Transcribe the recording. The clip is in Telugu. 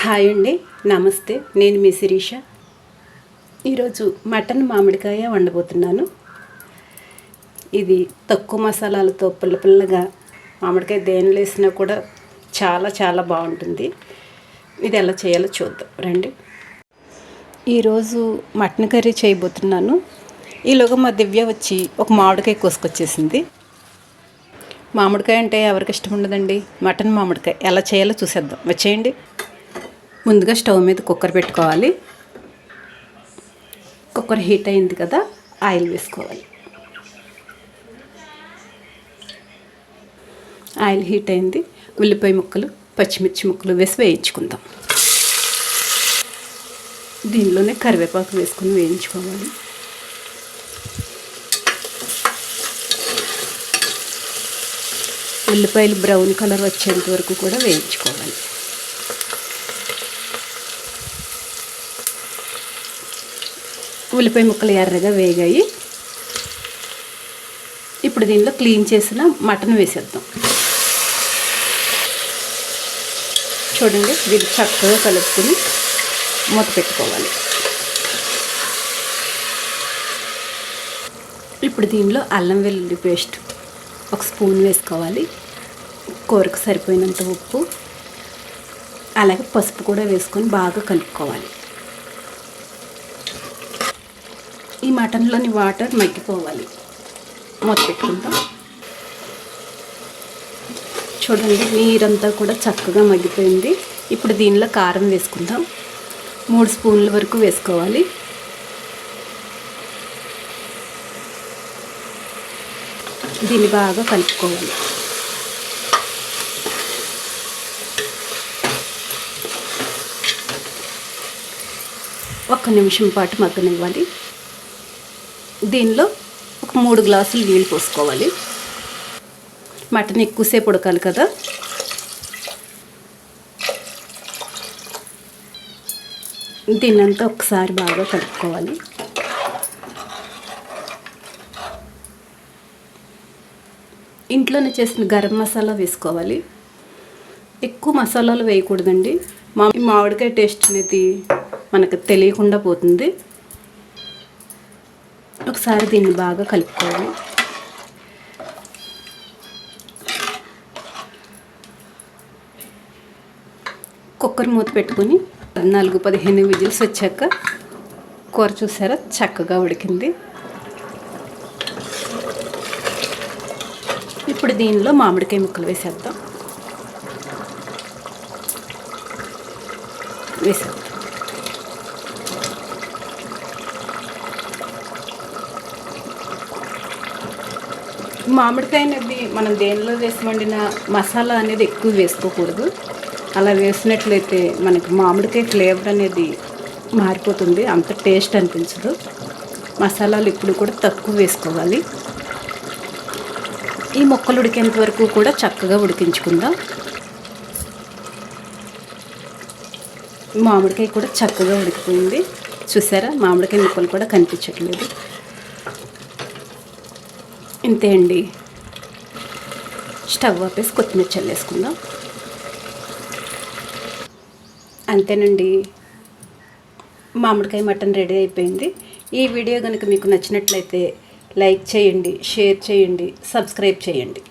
హాయ్ అండి. నమస్తే. నేను మీ శిరీష. ఈరోజు మటన్ మామిడికాయ వండబోతున్నాను. ఇది తక్కువ మసాలాలతో పుల్ల పుల్లగా మామిడికాయ దేనిలో వేసినా కూడా చాలా చాలా బాగుంటుంది. ఇది ఎలా చేయాలో చూద్దాం. రండి. ఈరోజు మటన్ కర్రీ చేయబోతున్నాను. ఈలోగా మా దివ్య వచ్చి ఒక మామిడికాయ కోసుకొచ్చేసింది. మామిడికాయ అంటే ఎవరికి ఇష్టం ఉండదండి? మటన్ మామిడికాయ. ఎలా చేయాలో చూసేద్దాం. వచ్చేయండి. ముందుగా స్టవ్ మీద కుక్కర్ పెట్టుకోవాలి. కుక్కర్ హీట్ అయింది కదా ఆయిల్ వేసుకోవాలి. ఆయిల్ హీట్ అయింది. ఉల్లిపాయ ముక్కలు పచ్చిమిర్చి ముక్కలు వేసి వేయించుకుందాం. దీనిలోనే కరివేపాకు వేసుకుని వేయించుకోవాలి. ఉల్లిపాయలు బ్రౌన్ కలర్ వచ్చేంత వరకు కూడా వేయించుకోవాలి. ఉల్లిపాయ ముక్కలు ఎర్రగా వేగాయి. ఇప్పుడు దీనిలో క్లీన్ చేసిన మటన్ వేసేద్దాం. చూడండి దీన్ని చక్కగా కలుపుకొని మూత పెట్టుకోవాలి. ఇప్పుడు దీనిలో అల్లం వెల్లుల్లి పేస్ట్ ఒక స్పూన్ వేసుకోవాలి. కూరకు సరిపోయినంత ఉప్పు అలాగే పసుపు కూడా వేసుకొని బాగా కలుపుకోవాలి. ఈ మటన్లోని వాటర్ మగ్గిపోవాలి. మూత పెట్టుకుంటాం చూడండి నీరంతా కూడా చక్కగా మగ్గిపోయింది. ఇప్పుడు దీనిలో కారం వేసుకుందాం. మూడు స్పూన్ల వరకు వేసుకోవాలి. దీన్ని బాగా కలుపుకోవాలి. ఒక్క నిమిషం పాటు మగ్గనివ్వాలి. దీనిలో ఒక మూడు గ్లాసులు నీళ్ళు పోసుకోవాలి. మటన్ ఎక్కువసేపు ఉడకాలి కదా. దీన్నంతా ఒకసారి బాగా కలుపుకోవాలి ఇంట్లోనే చేసిన గరం మసాలా వేసుకోవాలి. ఎక్కువ మసాలాలు వేయకూడదండి. మా మామిడికాయ టేస్ట్ అనేది మనకు తెలియకుండా పోతుంది. ఒకసారి దీన్ని బాగా కలుపుకోవాలి. కుక్కర్ మూత పెట్టుకొని పద్నాలుగు పదిహేను విజిల్స్ వచ్చాక కూర చూసారా? చక్కగా ఉడికింది. ఇప్పుడు దీనిలో మామిడికాయ ముక్కలు వేసేద్దాం. వేసేద్దాం. మామిడికాయ అనేది మనం దేనిలో వేసి వండిన మసాలా అనేది ఎక్కువ వేసుకోకూడదు. అలా వేసినట్లయితే మనకి మామిడికాయ ఫ్లేవర్ అనేది మారిపోతుంది అంత టేస్ట్ అనిపించదు. మసాలాలు ఇప్పుడు కూడా తక్కువ వేసుకోవాలి. ఈ మొక్కలు ఉడికేంత వరకు కూడా చక్కగా ఉడికించుకుందాం. మామిడికాయ కూడా చక్కగా ఉడికిపోయింది. చూసారా? మామిడికాయ ముక్కలు కూడా కనిపించట్లేదు. ఇంతే అండి. స్టవ్ ఆపేసి కొత్తిమీర చల్లేసుకుందాం. అంతేనండి. మామిడికాయ మటన్ రెడీ అయిపోయింది. ఈ వీడియో కనుక మీకు నచ్చినట్లయితే లైక్ చేయండి షేర్ చేయండి సబ్స్క్రైబ్ చేయండి.